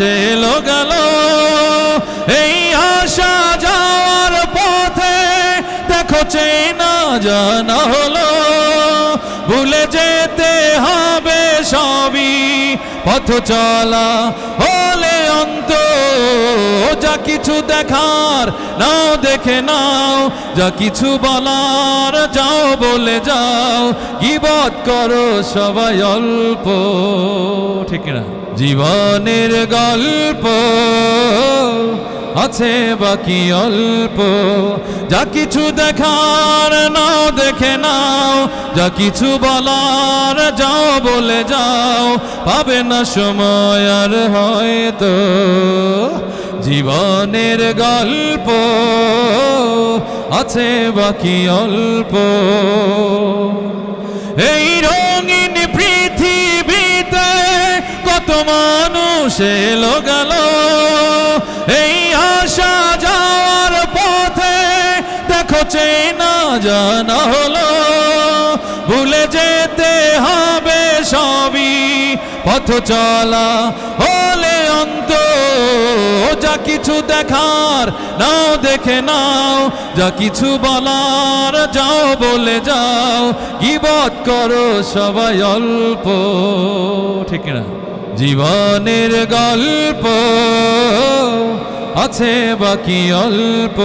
এলো গেল। এই আশা যাওয়ার পথে দেখো চেনা জানা হলো। ভুলে যেতে হবে সবই, পথ চলা হলে অন্ত যা কিছু দেখার, নাও দেখে নাও, যা কিছু বলার, যাও বলে যাও, গিবত করো সবাই অল্প। ঠিক না? জীবনের গল্প আছে বাকি অল্প। যা কিছু দেখার, নাও দেখে নাও, যা কিছু বলার, যাও বলে যাও, পাবে না সময় আর হয়তো। জীবনের গল্প আছে বাকি অল্প। এই রঙিন পৃথিবীতে কত মানুষ এলো গেল। এই আসা যাওয়ার পথে দেখো চেনা জানা হলো। ভুলে যেতে হবে সবই, পথ চলা হলে অন্ত যা কিছু দেখার, নাও দেখে নাও, যা কিছু বলার, যাও বলে যাও, গিবত করো সবাই অল্প। ঠিক না জীবনের গল্প আছে বাকি অল্প।